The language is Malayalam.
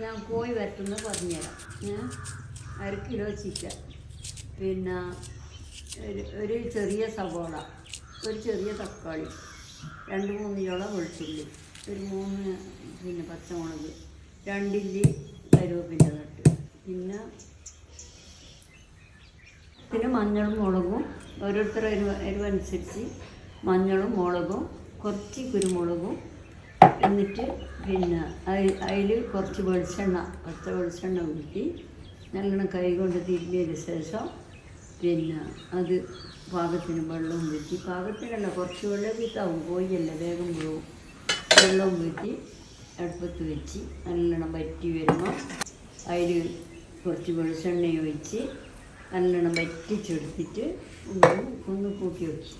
ഞാൻ കോഴി വരട്ടുന്ന പറഞ്ഞുതരാം ഞാൻ അര കിലോ ചിക്കൻ. പിന്നെ ഒരു ചെറിയ സവോള ഒരു ചെറിയ തക്കാളി രണ്ട് മൂന്ന് ഇള വെളുത്തുള്ളി ഒരു മൂന്ന് പിന്നെ പച്ചമുളക് രണ്ടില്ലി കരുവേപ്പിന്റെ നട്ട്. പിന്നെ പിന്നെ മഞ്ഞളും മുളകും ഓരോരുത്തർ എരിവ് എരിവനുസരിച്ച് മഞ്ഞളും മുളകും കുറച്ച് കുരുമുളകും എന്നിട്ട് പിന്നെ അതിൽ കുറച്ച് വെളിച്ചെണ്ണ പച്ച വെളിച്ചെണ്ണ ഊറ്റി നല്ലോണം കൈ കൊണ്ട് തിരിഞ്ഞതിന് ശേഷം പിന്നെ അത് പാകത്തിന് വെള്ളവും വീട്ടി പാകത്തിനല്ല കുറച്ച് വെള്ളം വീട്ടാവും കോഴിയല്ല വേഗം പോവും. വെള്ളവും വീട്ടി അടുപ്പത്ത് വെച്ച് നല്ലോണം വറ്റി വരുമ്പോൾ അതിൽ കുറച്ച് വെളിച്ചെണ്ണ ഒഴിച്ച് നല്ലോണം വറ്റിച്ചെടുത്തിട്ട് ഒന്ന് കൂട്ടി വെച്ച്